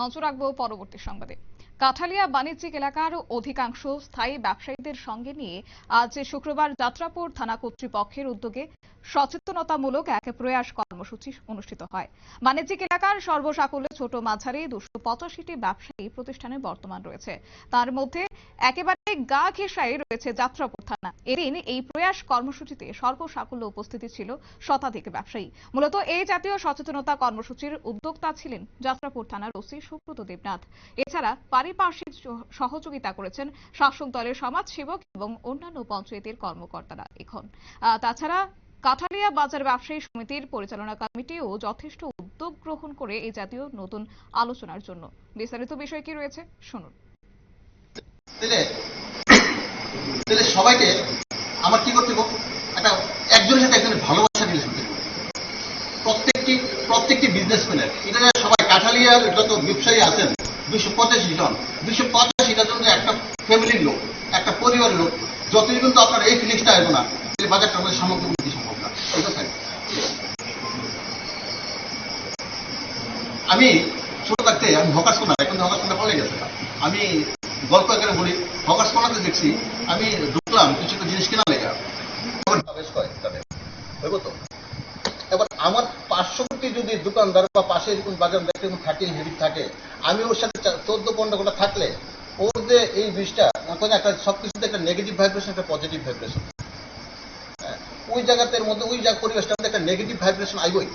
নজর রাখব পরবর্তী সংবাদে। কাঠালিয়া বাণিজ্যিক এলাকার অধিকাংশ স্থায়ী ব্যবসায়ীদের সঙ্গে নিয়ে আজ শুক্রবার যাত্রাপুর থানা কর্তৃপক্ষের উদ্যোগে সচেতনতামূলক এক প্রয়াস কর্মসূচি অনুষ্ঠিত হয়। বাণিজ্যিক এলাকার সর্বসাকুল্যে ছোট মাঝারি দুশো পঁচাশিটি ব্যবসায়ী প্রতিষ্ঠানে বর্তমান রয়েছে। তার মধ্যে একেবারে গা ঘেঁষায় রয়েছে যাত্রাপুর থানা এদিন এই প্রয়াস কর্মসূচিতে সর্বসাকুল্য উপস্থিতি ছিল শতাধিক ব্যবসায়ী। মূলত এই জাতীয় সচেতনতা কর্মসূচির উদ্যোক্তা ছিলেন যাত্রাপুর থানার ওসি সুব্রত দেবনাথ। এছাড়া পারিপার্শ্বিক সহযোগিতা করেছেন শাসক দলের সমাজসেবক এবং অন্যান্য পঞ্চায়েতের কর্মকর্তারা এখন। তাছাড়া কাঠালিয়া বাজার ব্যবসায়ী সমিতির পরিচালনা কমিটিও যথেষ্ট উদ্যোগ গ্রহণ করে এই জাতীয় নতুন আলোচনার জন্য। বিস্তারিত বিষয় কি রয়েছে? শুনুন। তাহলে তাহলে সবাইকে আমার কি করতে একটা একজনের সাথে একজনের ভালোবাসা রিলেশন প্রত্যেকটি প্রত্যেকটি বিজনেসম্যানের এটা সবাই কাঠালিয়ার যত ব্যবসায়ী আছেন দুশো পঁচাশি জন দুশো পঁচাশিটা জন একটা ফ্যামিলির লোক একটা পরিবারের লোক যতই কিন্তু আপনার এই ফিলিংসটা আসবে না তাহলে বাজারটার মধ্যে সামগ্রিক উন্নতি সম্ভব না এটা থাকে আমি ছোট থাকতে আমি হকার্স কোনা এখন হকার্স কোনা পালিয়ে গেছে আমি গল্প এখানে বলি হকার্স কোনাতে দেখছি, আমি ঢুকলাম কিছু একটা জিনিস কেনা লেখা। তো? এবার আমার পার্শ্ববর্তী যদি দোকানদার বা পাশে এরকম বাজার দেখতে থাকে, হেভি থাকে, আমি ওর সাথে চোদ্দ পনেরো ঘণ্টা থাকলে, ওর যে এই বিষটা এখন একটা সব কিছুতে একটা নেগেটিভ ভাইব্রেশন একটা পজিটিভ ভাইব্রেশন ওই জায়গাতে মধ্যে, ওই জায়গা পরিবেশটা একটা নেগেটিভ ভাইব্রেশন আইবই।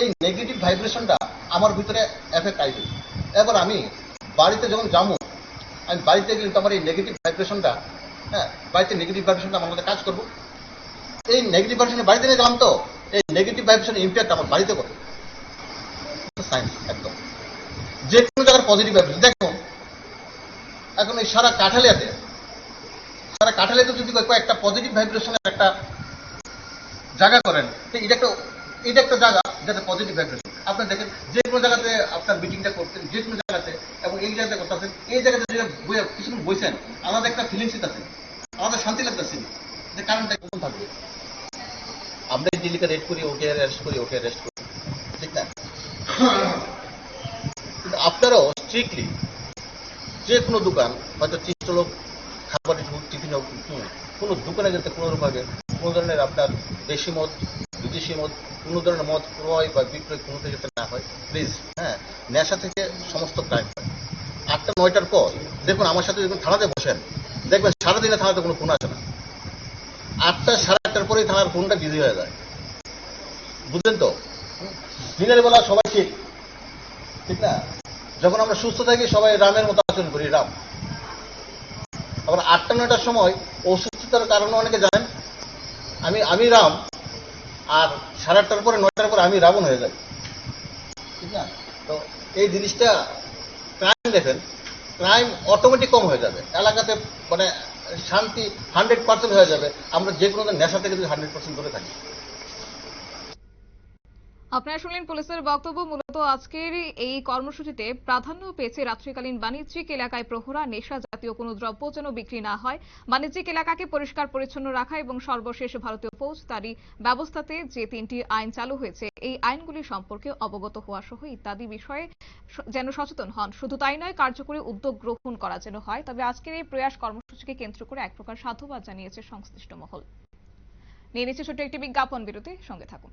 এই নেগেটিভ ভাইব্রেশনটা আমার ভিতরে এফেক্ট আইবে এবার আমি বাড়িতে যখন যাব আমি বাড়িতে গেলে তো আমার এই নেগেটিভ ভাইব্রেশনটা হ্যাঁ বাড়িতে নেগেটিভ ভাইব্রেশনটা আমার মধ্যে কাজ করব। এই নেগেটিভ ভাইব্রেশন বাড়িতে নিয়ে গেলাম তো, এই নেগেটিভ ভাইব্রেশন ইম্প্যাক্ট আমার বাড়িতে করে সায়েন্স একদম। যে কোনো জায়গার পজিটিভ ভাইব্রেশন দেখো এখন এই সারা কাঠালিয়াতে সারা কাঠালিয়াতে যদি কয়েকটা পজিটিভ ভাইব্রেশনের একটা জায়গা করেন, তো এটা একটা এটা একটা জায়গা যাতে পজিটিভ ভাইব্রেশন আপনি দেখেন, যে কোনো জায়গাতে আপনার মিটিংটা করতেন, যে কোনো জায়গাতে, এবং এই জায়গাতে করতেছেন এই জায়গাতে যে বই- কিছুক্ষণ বইছেন আমাদের একটা ফিলিংস আছে আমাদের শান্তি লাগতেছে, যে কারণটা কেমন থাকবে। আমরা দিল্লিকে রেড করি, ওকে অ্যারেস্ট করি, ওকে অ্যারেস্ট করি। ঠিক না? কিন্তু আপনারাও স্ট্রিক্টলি যে কোনো দোকান, হয়তো চিত্র লোক, খাবারের হোক, টিফিন হোক কোনো দোকানে যাতে কোনো রকমভাবে কোনো ধরনের আপনার দেশি মদ, বিদেশি মদ, কোনো ধরনের মদ ক্রয় বা বিক্রয় কোনোতে যাতে না হয়। প্লিজ হ্যাঁ নেশা থেকে সমস্ত ক্রাইম হয়। আটটা, নয়টার পর দেখুন, আমার সাথে যখন থানাতে বসেন, দেখবেন সারাদিনে থানাতে কোনো ফোন আসে না। আটটা, সাড়ে আটটার পরেই থানার ফোনটা বিজি হয়ে যায়। বুঝলেন তো? দিনের বেলা সবাই ঠিক। ঠিক না? যখন আমরা সুস্থ থাকি, সবাই রামের মতো আচরণ করি, রাম। আবার আটটা, নয়টার সময় অসুস্থতার কারণে অনেকে জানেন আমি আমি রাম, আর সাড়ে আটটার পরে, নয়টার পরে আমি রাবণ হয়ে যাই। ঠিক না? তো এই জিনিসটা ক্রাইম দেখেন ক্রাইম অটোমেটিক কম হয়ে যাবে। এলাকাতে মানে শান্তি হান্ড্রেড পার্সেন্ট হয়ে যাবে। আমরা যে কোনো নেশা থেকে যদি হান্ড্রেড পার্সেন্ট ধরে থাকি। আপনারা শুনলেন পুলিশের বক্তব্য। মূলত আজকের এই কর্মসূচিতে প্রাধান্য পেয়েছে রাত্রিকালীন বাণিজ্যিক এলাকায় প্রহরা, নেশা জাতীয় কোনো দ্রব্য যেন বিক্রি না হয়। বাণিজ্যিক এলাকাকে পরিষ্কার পরিচ্ছন্ন রাখা এবং সর্বশেষ ভারতীয় ফৌজদারি ব্যবস্থাতে যে তিনটি আইন চালু হয়েছে, এই আইনগুলি সম্পর্কে অবগত হওয়া সহ ইত্যাদি বিষয়ে যেন সচেতন হন। শুধু তাই নয়, কার্যকরী উদ্যোগ গ্রহণ করা যেন হয়। তবে আজকের এই প্রয়াস কর্মসূচিকে কেন্দ্র করে এক প্রকার সাধুবাদ জানিয়েছে সংশ্লিষ্ট মহল। নিয়ে নিচ্ছে ছোট্ট একটি বিজ্ঞাপন বিরতি, সঙ্গে থাকুন।